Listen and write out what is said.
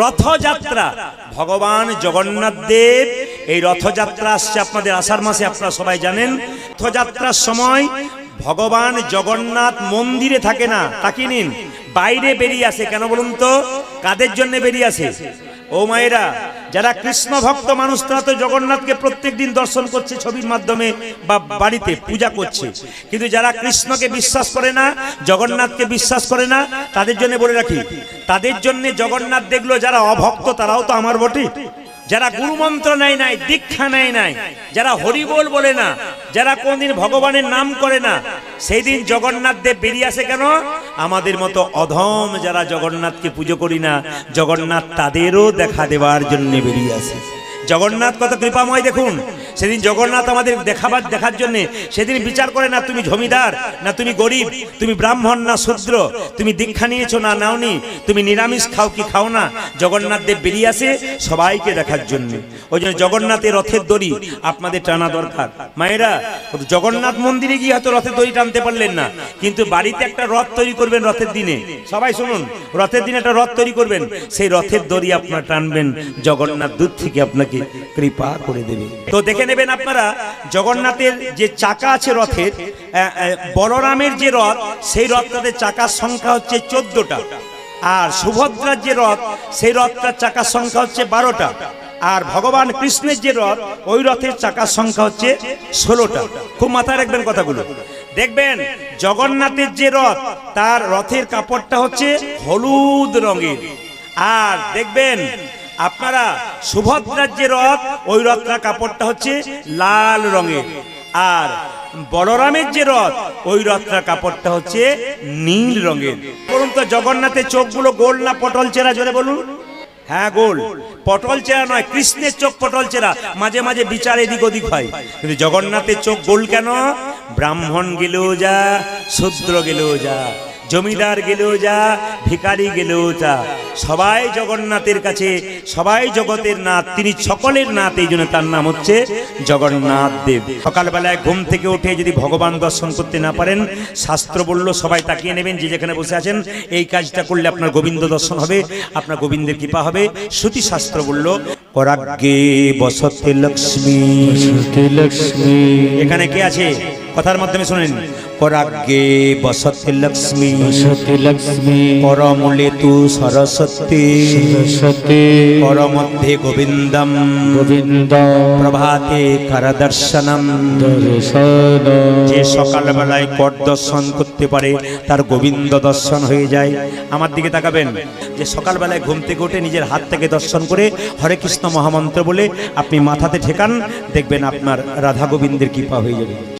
রথযাত্রা। ভগবান জগন্নাথ দেব, এই রথযাত্রা আসছে আপনাদের আষাঢ় মাসে, আপনারা সবাই জানেন। রথযাত্রার সময় ভগবান জগন্নাথ মন্দিরে থাকে না তাকিয়ে নিন। বাইরে বেরিয়ে আসে, কেন বলুন তো? কাদের জন্য বেরিয়ে আসে? ও মায়েরা, যারা কৃষ্ণ ভক্ত মানুষ, তারা তো জগন্নাথকে প্রত্যেক দিন দর্শন করছে ছবির মাধ্যমে বা বাড়িতে পূজা করছে। কিন্তু যারা কৃষ্ণকে বিশ্বাস করে না, জগন্নাথকে বিশ্বাস করে না, তাদের জন্য বলে রাখি, তাদের জন্য জগন্নাথ দেখল যারা অভক্ত, তারাও তো আমার বটে। যারা গুরুমন্ত্র নেয় নাই দীক্ষা নেয় নাই যারা হরিবোল বলে না যারা কোনদিন ভগবানের নাম করে না সেই দিন জগন্নাথ দেব বেরিয়ে আসে কেন? আমাদের মতো অধম যারা জগন্নাথকে পুজো করি না জগন্নাথ তাদেরও দেখা দেওয়ার জন্য বেরিয়ে আসে। জগন্নাথ কত কৃপাময় দেখুন। সেদিন জগন্নাথ আমাদের দেখাবার দেখার জন্য সেদিন বিচার করে, না তুমি জমিদার, না তুমি গরিব, তুমি ব্রাহ্মণ, না শূদ্র, তুমি দীক্ষা নিয়েছো, না নাওনি, তুমি নিরামিষ খাও কি খাও না, জগন্নাথ দেব বেরিয়ে আসে সবাইকে দেখার জন্য। ওই জন্য জগন্নাথের রথের দড়ি আপনাদের টানা দরকার। মায়েরা, জগন্নাথ মন্দিরে গিয়ে হয়তো রথের দড়ি টানতে পারলেন না, কিন্তু বাড়িতে একটা রথ তৈরি করবেন রথের দিনে। সবাই শুনুন, রথের দিনে একটা রথ তৈরি করবেন, সেই রথের দড়ি আপনার টানবেন, জগন্নাথ দূর থেকে আপনাকে কৃপা করে দেবে। তো দেখে নেবেন আপনারা, জগন্নাথের যে চাকা আছে রথের বলরামের যে রথ, সেই রথটাতে চাকার সংখ্যা হচ্ছে চোদ্দটা। আর সুভদ্রার যে রথ, সেই রথটার চাকার সংখ্যা হচ্ছে বারোটা। আর ভগবান কৃষ্ণের যে রথ, ওই রথের চাকার সংখ্যা হচ্ছে ষোলোটা। খুব মাথায় রাখবেন কথাগুলো। দেখবেন, জগন্নাথের যে রথ, তার রথের কাপড়টা হচ্ছে হলুদ রঙের। আর দেখবেন আপনারা সুভদ্রার যে রথ, ওই রথটা কাপড়টা হচ্ছে লাল রঙের। আর বলরামের যে রথ, ওই রথটার কাপড়টা হচ্ছে নীল রঙের। বলুন তো, জগন্নাথের চোখগুলো গোল না পটল চেরা? জোরে বলুন। হ্যাঁ গোল। পটল চেরা নয়, কৃষ্ণের চোখ পটল চেরা। মাঝে মাঝে বিচার এদিক ওদিক হয়। কিন্তু জগন্নাথের চোখ গোল কেন? ব্রাহ্মণ গেলেও যা, শূদ্র গেলেও যা। জমিদার গেলেও যা ভিকারি গেলেও যা। সবাই জগন্নাথের কাছে সবাই জগতের নাথ। তিনি সকলের নাথ এই জন্য তার নাম হচ্ছে জগন্নাথ দেব। সকালবেলায় ঘুম থেকে উঠে যদি ভগবান দর্শন করতে না পারেন শাস্ত্র বলল সবাই তাকিয়ে নেবেন যে যেখানে বসে আছেন এই কাজটা করলে আপনার গোবিন্দ দর্শন হবে আপনার গোবিন্দের কৃপা হবে। শ্রুতি শাস্ত্র বলল পরাগ্যে বসতে লক্ষ্মী। লক্ষ্মী। এখানে কে আছে? কথার মাধ্যমে শুনেন। পরাগ্যে বসতে লক্ষ্মী সতী লক্ষ্মী পরমূলে তু সরস্বতী সরস্বতী পরমধ্যে গোবিন্দম গোবিন্দ প্রভাতে করদর্শনম। দর্শন যে সকালবেলায় কর দর্শন করতে পারে তার গোবিন্দ দর্শন হয়ে যায়। আমার দিকে তাকাবেন। যে সকালবেলায় ঘুম থেকে উঠে নিজের হাত থেকে দর্শন করে হরে কৃষ্ণ মহামন্ত্র বলে আপনি মাথাতে ঠেকান দেখবেন আপনার রাধা গোবিন্দের কৃপা হয়ে যাবে।